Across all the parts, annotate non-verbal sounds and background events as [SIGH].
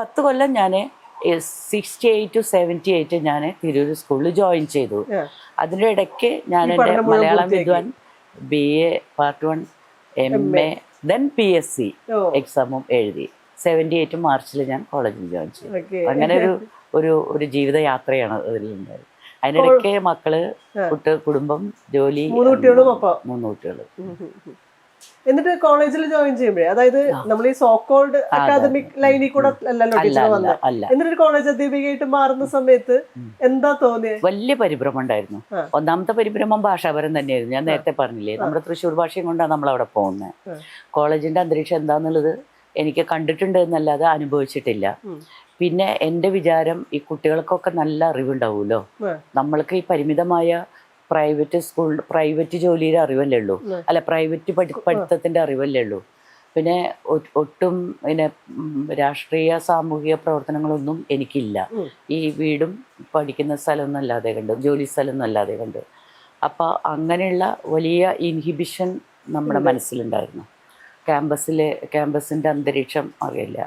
പത്ത് കൊല്ലം ഞാൻ sixty eight to seventy eight ഞാൻ തിരൂർ സ്കൂളിൽ ജോയിൻ ചെയ്തു. അതിന്റെ ഇടയ്ക്ക് ഞാൻ എന്റെ മലയാളം. വിദ്വാൻ B A part one M A then P S C എക്സാമും എഴുതി. സെവന്റി എയ്റ്റ് മാർച്ചിൽ ഞാൻ കോളേജിൽ ജോയിൻ ചെയ്തു. അങ്ങനെ ഒരു ഒരു ഒരു ജീവിതയാത്രയാണ് അതിലുണ്ടായത് അതിനിടയ്ക്ക് മക്കൾ കുട്ടി കുടുംബം ജോലി മൂന്ന് കുട്ടികളും എന്നിട്ട് കോളേജിൽ ജോയിൻ ചെയ്യുമ്പോഴേ അതായത് നമ്മൾ ഈ സോക്കോൾഡ് അക്കാദമിക് ലൈനിൽ കൂടെ അല്ലല്ലോ അല്ല ടീച്ചർ അല്ല വന്നത് എന്നിട്ട് കോളേജ് അധ്യാപികയായിട്ട് മാറുന്ന സമയത്ത് എന്താ തോന്നിയത് വലിയ പരിഭ്രമം ഉണ്ടായിരുന്നു. ഒന്നാമത്തെ പരിഭ്രമം ഭാഷാപരം തന്നെയായിരുന്നു. ഞാൻ നേരത്തെ പറഞ്ഞില്ലേ നമ്മുടെ തൃശ്ശൂർ ഭാഷയും കൊണ്ടാണ് നമ്മൾ അവിടെ പോകുന്നത് കോളേജിന്റെ അന്തരീക്ഷം എന്താന്നുള്ളത് എനിക്ക് കണ്ടിട്ടുണ്ട് എന്നല്ലാതെ അനുഭവിച്ചിട്ടില്ല. പിന്നെ എന്റെ വിചാരം ഈ കുട്ടികൾക്കൊക്കെ നല്ല അറിവുണ്ടാവുമല്ലോ. നമ്മൾക്ക് ഈ പരിമിതമായ പ്രൈവറ്റ് സ്കൂൾ പ്രൈവറ്റ് ജോലിയുടെ അറിവല്ലേ ഉള്ളൂ. അല്ല പ്രൈവറ്റ് പഠി പഠിത്തത്തിന്റെ അറിവല്ലേ ഉള്ളൂ. പിന്നെ ഒട്ടും പിന്നെ രാഷ്ട്രീയ സാമൂഹിക പ്രവർത്തനങ്ങളൊന്നും എനിക്കില്ല. ഈ വീടും പഠിക്കുന്ന സ്ഥലമൊന്നും അല്ലാതെ കണ്ട് ജോലി സ്ഥലമൊന്നും അല്ലാതെ കണ്ട്. അപ്പോൾ അങ്ങനെയുള്ള വലിയ ഇൻഹിബിഷൻ നമ്മുടെ മനസ്സിലുണ്ടായിരുന്നു. ക്യാമ്പസിലെ ക്യാമ്പസിന്റെ അന്തരീക്ഷം അറിയില്ല.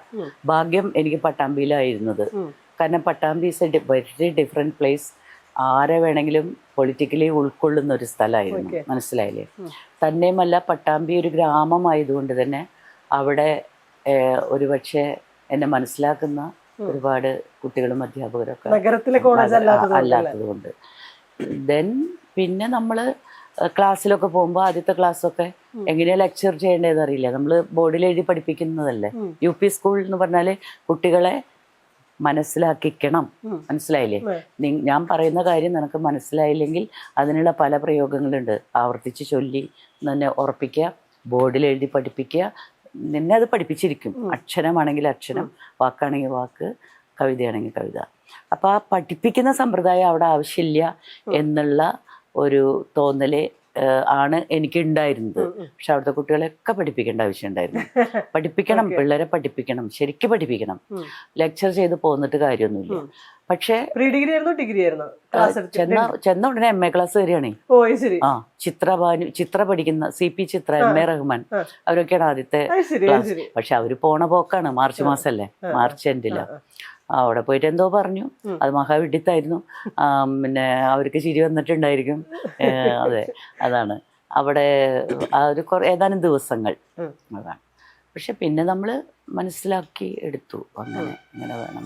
ഭാഗ്യം എനിക്ക് പട്ടാമ്പിയിലായിരുന്നത്. കാരണം Pattambi is a very different place ആരെ വേണമെങ്കിലും പൊളിറ്റിക്കലി ഉൾക്കൊള്ളുന്ന ഒരു സ്ഥലമായിരുന്നു. മനസ്സിലായില്ലേ. തന്നെയുമല്ല പട്ടാമ്പി ഒരു ഗ്രാമമായതുകൊണ്ട് തന്നെ അവിടെ ഒരു ഒരുപക്ഷെ എന്നെ മനസ്സിലാക്കുന്ന ഒരുപാട് കുട്ടികളും അധ്യാപകരൊക്കെ നഗരത്തിലെ കോളേജ് അല്ലാത്തതുകൊണ്ട് ദെൻ പിന്നെ നമ്മൾ ക്ലാസ്സിലൊക്കെ പോകുമ്പോൾ ആദ്യത്തെ ക്ലാസ്സൊക്കെ. എങ്ങനെയാ ലെക്ചർ ചെയ്യേണ്ടതെന്ന് അറിയില്ല നമ്മൾ ബോർഡിൽ എഴുതി പഠിപ്പിക്കുന്നതല്ലേ. യു പി സ്കൂൾ എന്ന് പറഞ്ഞാൽ കുട്ടികളെ മനസ്സിലാക്കിക്കണം. മനസ്സിലായില്ലേ? ഞാൻ പറയുന്ന കാര്യം നിനക്ക് മനസ്സിലായില്ലെങ്കിൽ അതിനുള്ള പല പ്രയോഗങ്ങളുണ്ട്. ആവർത്തിച്ച് ചൊല്ലി നിന്നെ ഉറപ്പിക്കുക ബോർഡിൽ എഴുതി പഠിപ്പിക്കുക. നിന്നെ അത് പഠിപ്പിച്ചിരിക്കും. അക്ഷരമാണെങ്കിൽ അക്ഷരം വാക്കാണെങ്കിൽ വാക്ക് കവിതയാണെങ്കിൽ കവിത. അപ്പോൾ ആ പഠിപ്പിക്കുന്ന സമ്പ്രദായം അവിടെ ആവശ്യമില്ല എന്നുള്ള ഒരു തോന്നൽ ആണ് എനിക്ക് ഉണ്ടായിരുന്നത്. പക്ഷെ അവിടുത്തെ കുട്ടികളെയൊക്കെ പഠിപ്പിക്കേണ്ട ആവശ്യമുണ്ടായിരുന്നു [LAUGHS] പഠിപ്പിക്കണം. പിള്ളേരെ പഠിപ്പിക്കണം ശരിക്കും പഠിപ്പിക്കണം. ലെക്ചർ ചെയ്ത് പോന്നിട്ട് കാര്യമൊന്നുമില്ല. പക്ഷേ പ്രീ ഡിഗ്രി ആയിരുന്നു ഡിഗ്രി ആയിരുന്നു. ചെന്ന ചെന്ന ഉടനെ എം എ ക്ലാസ് വരികയാണേ. ഓ ശരി. ആ ചിത്രഭാനു ചിത്ര പഠിക്കുന്ന C P Chitra M A Rahman. അവരൊക്കെയാണ് ആദ്യത്തെ ക്ലാസ് പക്ഷെ അവർ പോണ പോക്കാണ് മാർച്ച് മാസല്ലേ? അല്ലേ മാർച്ച് എൻഡിൽ. അവിടെ പോയിട്ട് എന്തോ പറഞ്ഞു. അത് മഹാവിഡിത്തായിരുന്നു പിന്നെ അവർക്ക് ചിരി വന്നിട്ടുണ്ടായിരിക്കും. അതെ അതാണ്. അവിടെ ആ ഒരു കുറേ ഏതാനും ദിവസങ്ങൾ. അതാണ്. പക്ഷെ പിന്നെ നമ്മൾ മനസ്സിലാക്കി എടുത്തു. അങ്ങനെ ഇങ്ങനെ വേണം.